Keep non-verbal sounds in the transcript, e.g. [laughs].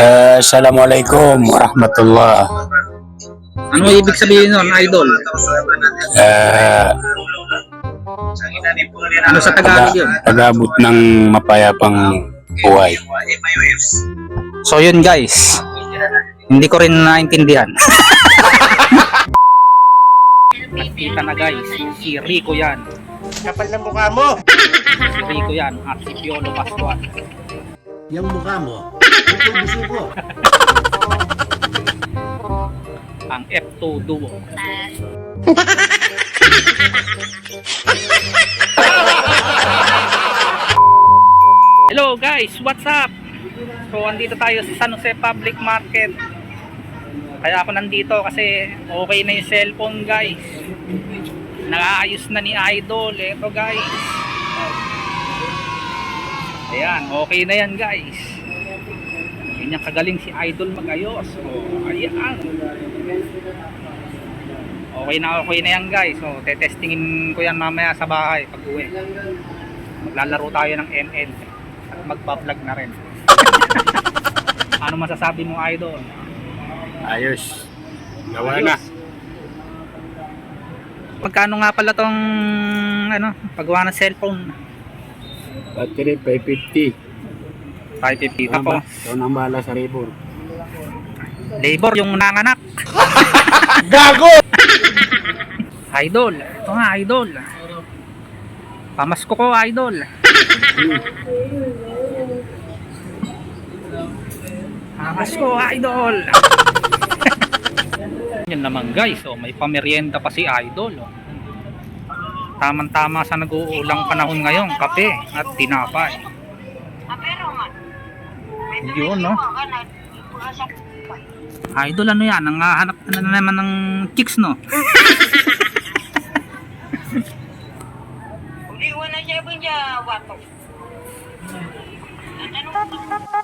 Eh, Assalamualaikum warahmatullah. Ano ibig sabihin nun, idol? Eh, Ano sa Tagalog yun? Pag-abot ng mapayapang buhay. So yun guys, hindi ko rin naintindihan. Nakita na guys, si Rico yan. Kapal ng mukha mo! Si Rico yan at si Piolo Pascual. Yung mukha mo. Ito [laughs] ko. Ang F2 Duo. Hello guys, what's up? So andito tayo sa San Jose Public Market. Kaya ako nandito kasi okay na yung cellphone guys. Nakaayos na ni Idol. Ito guys. Ayan, okay na yan guys. Ganyan kagaling si Idol magayos. Oh, ayan. Okay na okay na yan guys. So, tetestingin ko yan mamaya sa bahay pag uwi. Maglalaro tayo ng ML at magpa-vlog na rin. [laughs] ano masasabi mo Idol? Ayos. Gawa na. Magkano nga pala tong ano, paggawa ng cellphone? Battery 550. 550 pa po. Ito nang bahala sa ribor. Labor yung nanganak. [laughs] Gago! [laughs] Idol. Ito nga, idol. Pamasko ko, idol. [laughs] Pamasko, idol. Yan naman guys, oh, may pamerienda pa si idol. Oh. Tamang-tama sa nag-uulang panahon ngayon, kape at tinapay. Yun, no? Idol, ano yan? Nangahanap ka na naman ng chicks, no? [laughs] Hindi, wala siya ba niya wato? Ano?